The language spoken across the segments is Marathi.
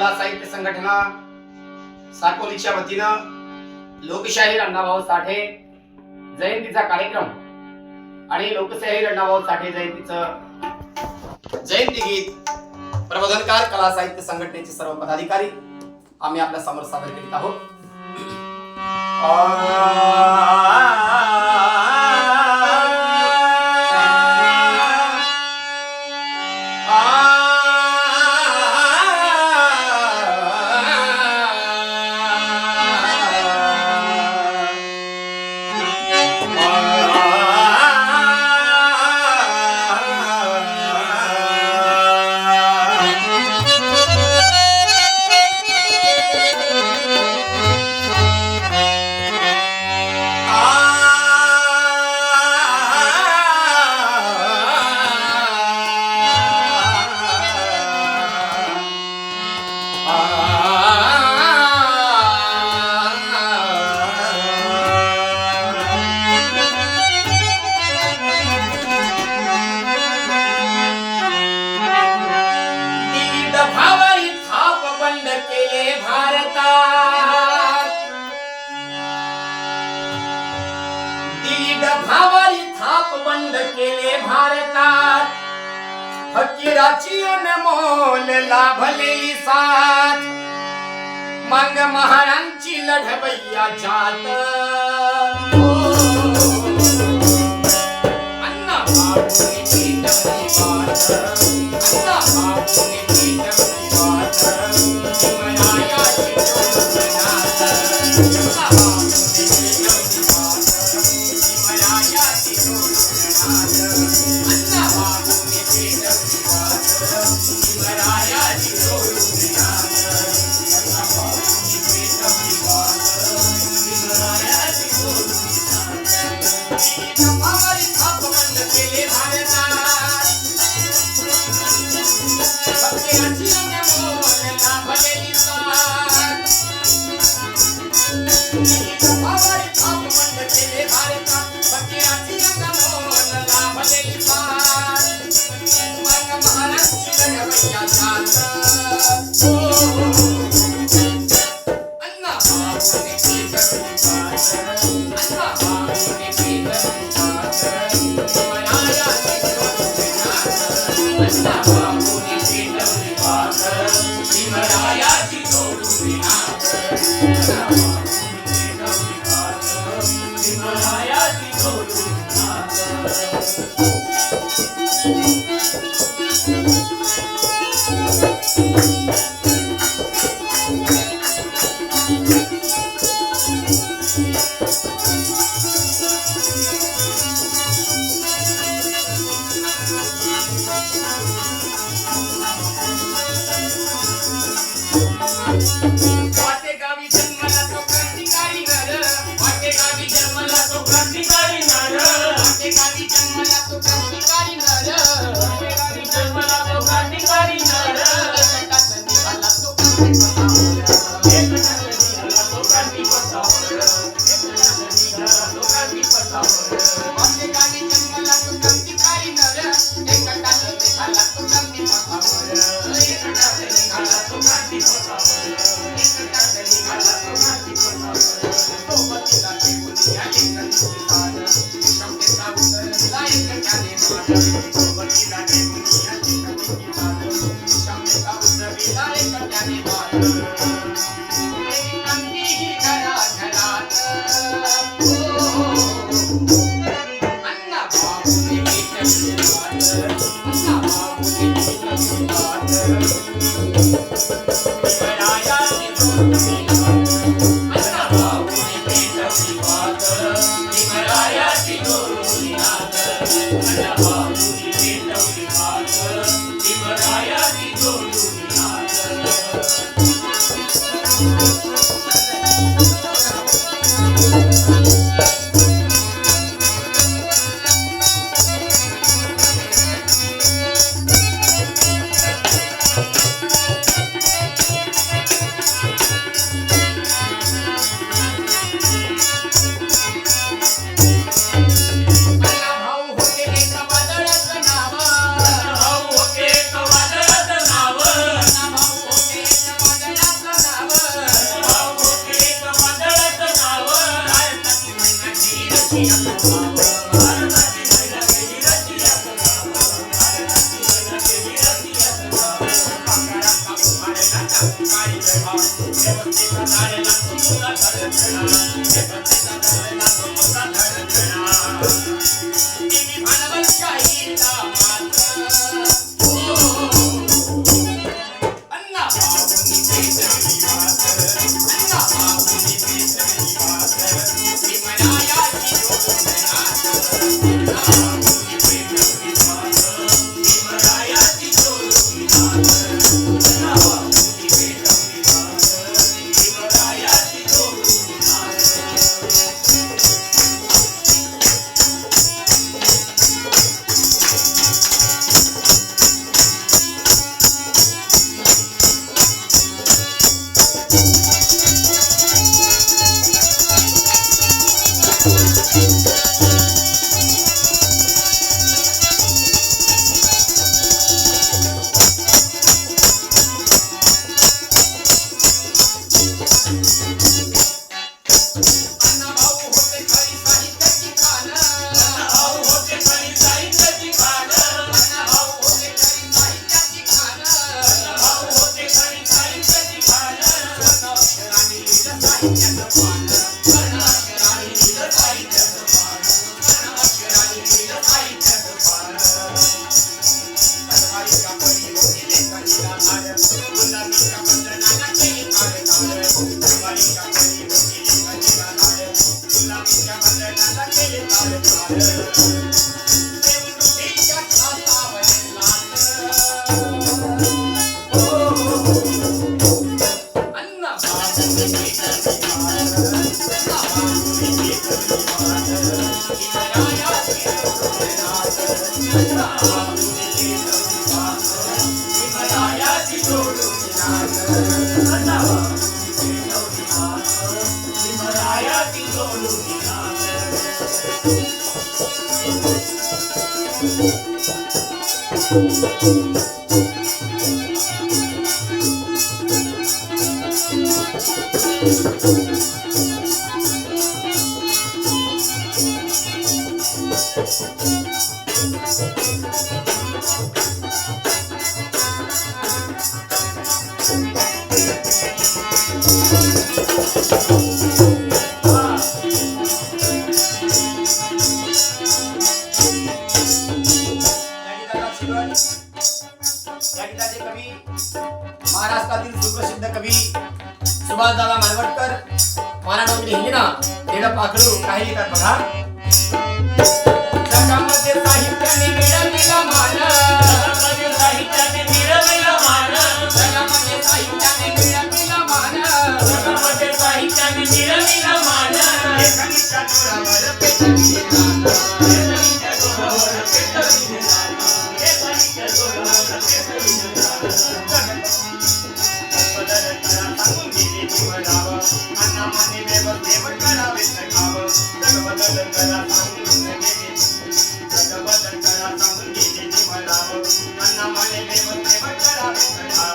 कला साहित्य संघटना साकोलीच्या वतीनं लोकशाहीर अण्णाभाऊ साठे जयंतीचा कार्यक्रम आणि लोकशाहीर अण्णाभाऊ साठे जयंतीच जयंती गीत प्रबोधनकार कला साहित्य संघटनेचे सर्व पदाधिकारी आम्ही आपल्यासमोर सादर करीत आहोत Ah! मोल लाभलेली साथ। मग महारांची लढवैया जात। अन्ना बापूने पीठवली वाट अन्ना बापूने पीठवली वाट Thank you. Thank you. Thank you. రాత్రి వెళ్ళిన ఎడపాకులు కాయలి కదా సాహిత్యాన్ని విడమిల మాల సాహిత్యాన్ని విడమిల మాల సాహిత్యాన్ని విడమిల మాల సాహిత్యాన్ని విడమిల మాల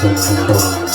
distance and home.